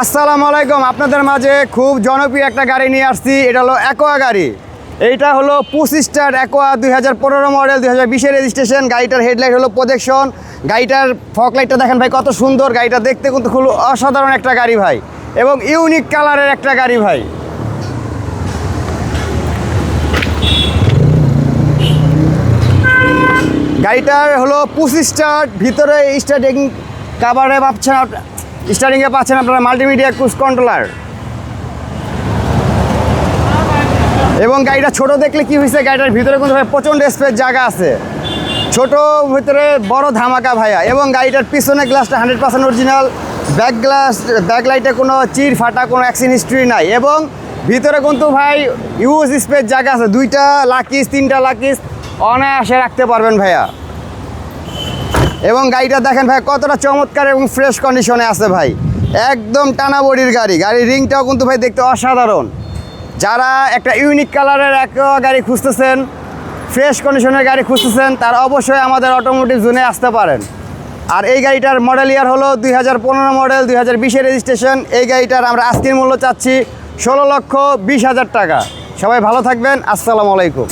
আসসালামু আলাইকুম। আপনাদের মাঝে খুব জনপ্রিয় একটা গাড়ি নিয়ে আসছি। এটা হলো অ্যাকোয়া গাড়ি। এইটা হলো স্টার অ্যাকোয়া দুই হাজার পনেরো মডেল দুই হাজার বিশের রেজিস্ট্রেশন গাড়িটার হেডলাইট হলো প্রজেকশন গাড়িটার ফক লাইটটা দেখেন ভাই, কত সুন্দর। গাড়িটা দেখতে কিন্তু খুব অসাধারণ একটা গাড়ি ভাই। এবং ইউনিক কালারের একটা গাড়ি ভাই। গাড়িটার হলো স্টার, ভিতরে স্টার্টিং কাভারে পাচ্ছেন স্টার্টিংয়ে পাচ্ছেন আপনারা মাল্টিমিডিয়া ক্রুজ কন্ট্রোলার। এবং গাড়িটা ছোট দেখলে কি হয়েছে, গাড়িটার ভিতরে কিন্তু ভাই প্রচণ্ড স্পেস জায়গা আছে। ছোট ভিতরে বড় ধামাকা ভাইয়া। এবং গাড়িটার পিছনে গ্লাসটা hundred percent original back glass back লাইটে কোনো চির ফাটা, কোনো অ্যাক্সিডেন্ট হিস্ট্রি নাই। এবং ভিতরে কিন্তু ভাই ইউজ স্পেস জায়গা আছে। দুইটা লাকিস তিনটা লাকিস অনায়াসে রাখতে পারবেন ভাইয়া। এবং গাড়িটা দেখেন ভাই, কতটা চমৎকার এবং ফ্রেশ কন্ডিশনে আছে ভাই। একদম টানা বডির গাড়ি। গাড়ির রিংটাও কিন্তু ভাই দেখতে অসাধারণ। যারা একটা ইউনিক কালারের এক গাড়ি খুঁজতেছেন ফ্রেশ কন্ডিশনের গাড়ি খুঁজতেছেন, তারা অবশ্যই আমাদের অটোমোটিভ জোনে আসতে পারেন। আর এই গাড়িটার মডেল ইয়ার হলো দুই মডেল দুই হাজার রেজিস্ট্রেশন এই গাড়িটার আমরা আজকের মূল্য চাচ্ছি ষোলো লক্ষ বিশ হাজার টাকা। সবাই ভালো থাকবেন। আসসালামু আলাইকুম।